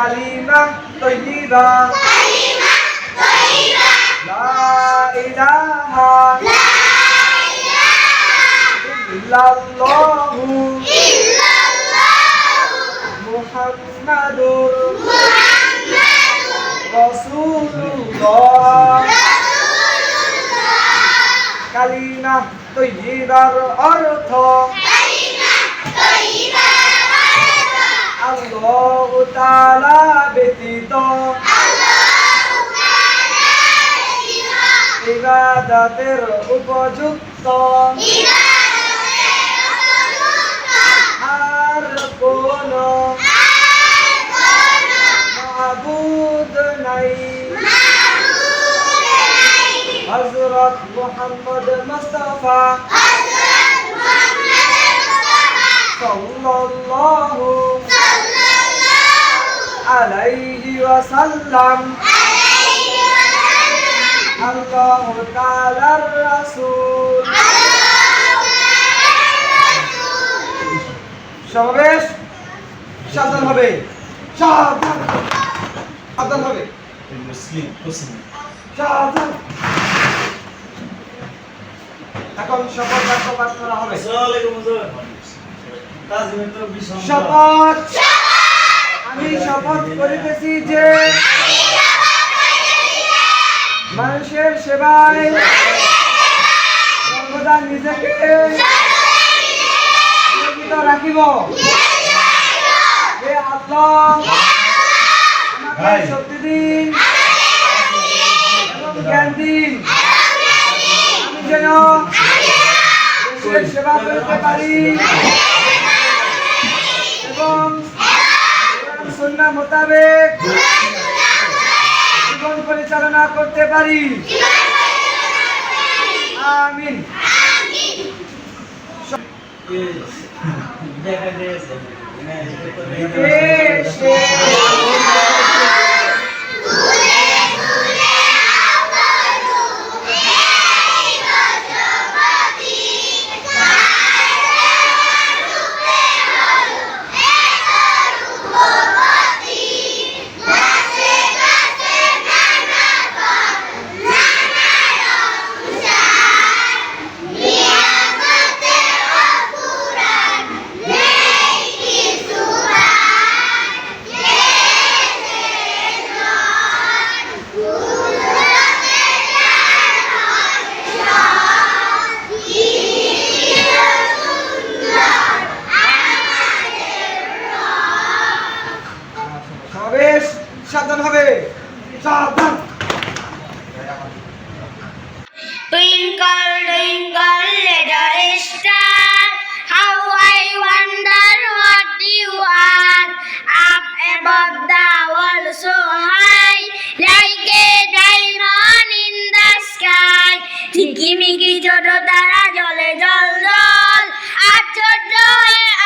কালিমা তৈবা লা ইলাহা ইল্লাল্লাহু। মুহাম্মাদুর রাসূলুল্লাহ। কালিমা তৈবার অর্থ আল্লাহ তাআলা ব্যতীত ইবাদতের উপযুক্ত। আর কোন মাবুদ নাই। হযরত মুহাম্মদ মুস্তাফা। সাল্লাল্লাহু আলাইহি ওয়াসাল্লাম। আল্লাহ তাআলার রাসূল। সমাবেশ সাবধান হবে। সাবধান। সাবধান হবে। মুসলিম মুসলিম। সাবধান। এখন শপথ বাক্য পাঠ করা হবে। আসসালামু আলাইকুম শপথ। আমি শপথ করিতেছি যে মানুষের সেবায় সর্বদা নিজেকে রাখিব হে আল্লাহ আমাকে ভাই। শক্তি দিন এবং জ্ঞান দিন আমি যেন সেবা করতে পারি এবং সন্না মোতাবেক জীবন পরিচালনা করতে পারি। আমিন। দেখা ছোট তারা জলে জল জল। আশ্চর্য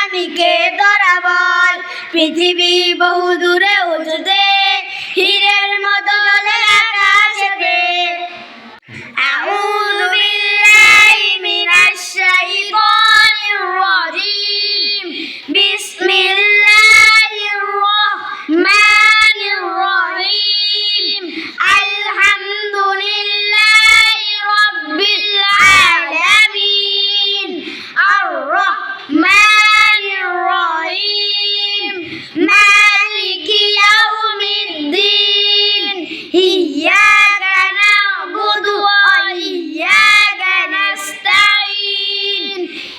আমি কে ধরা বল? পৃথিবী বহু দূরে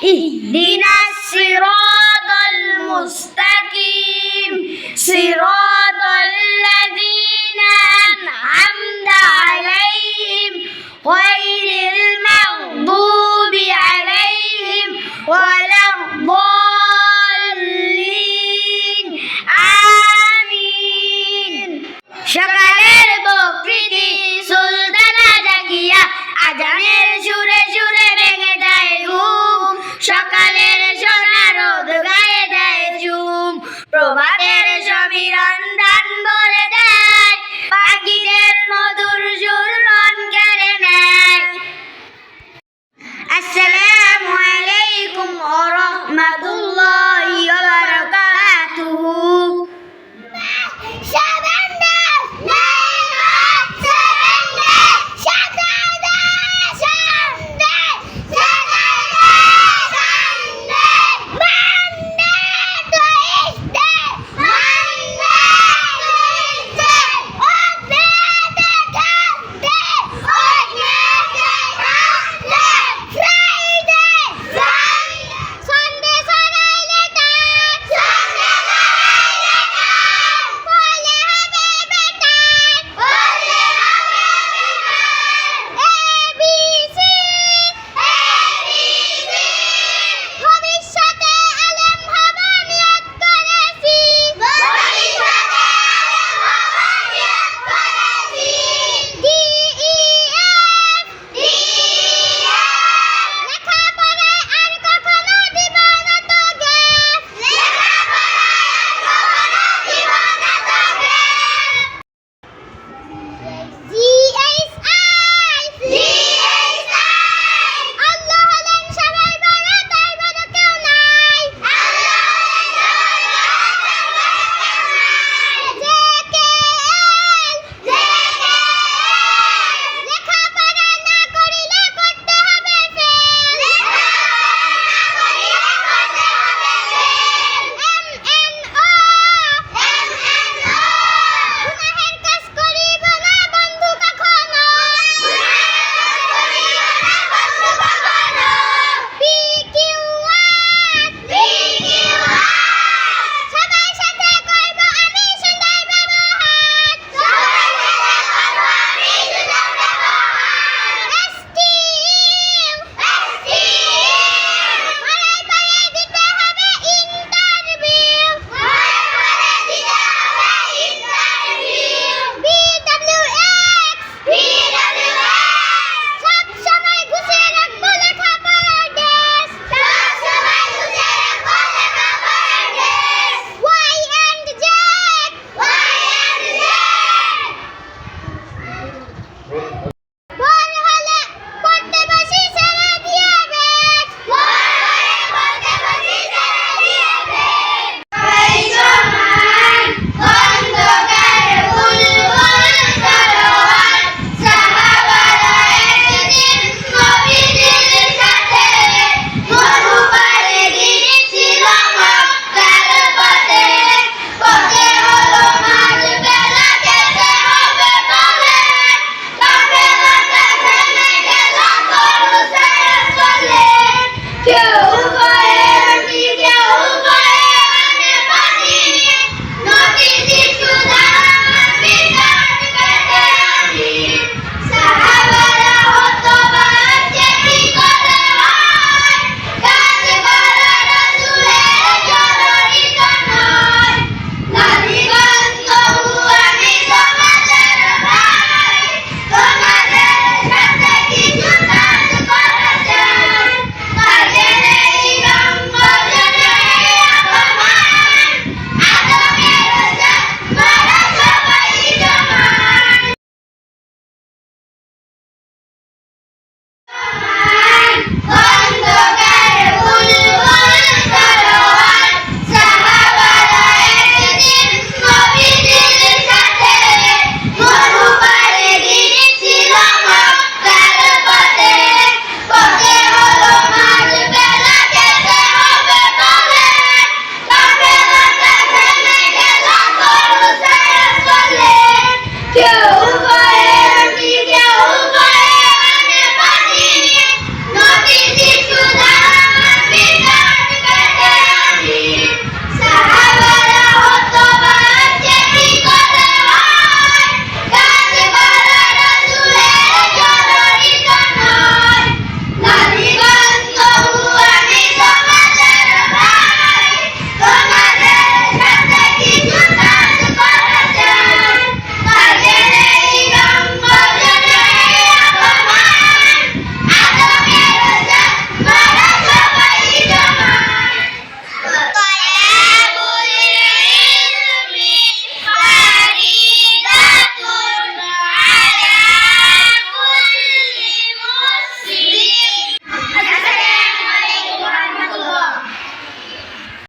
Ih, 娜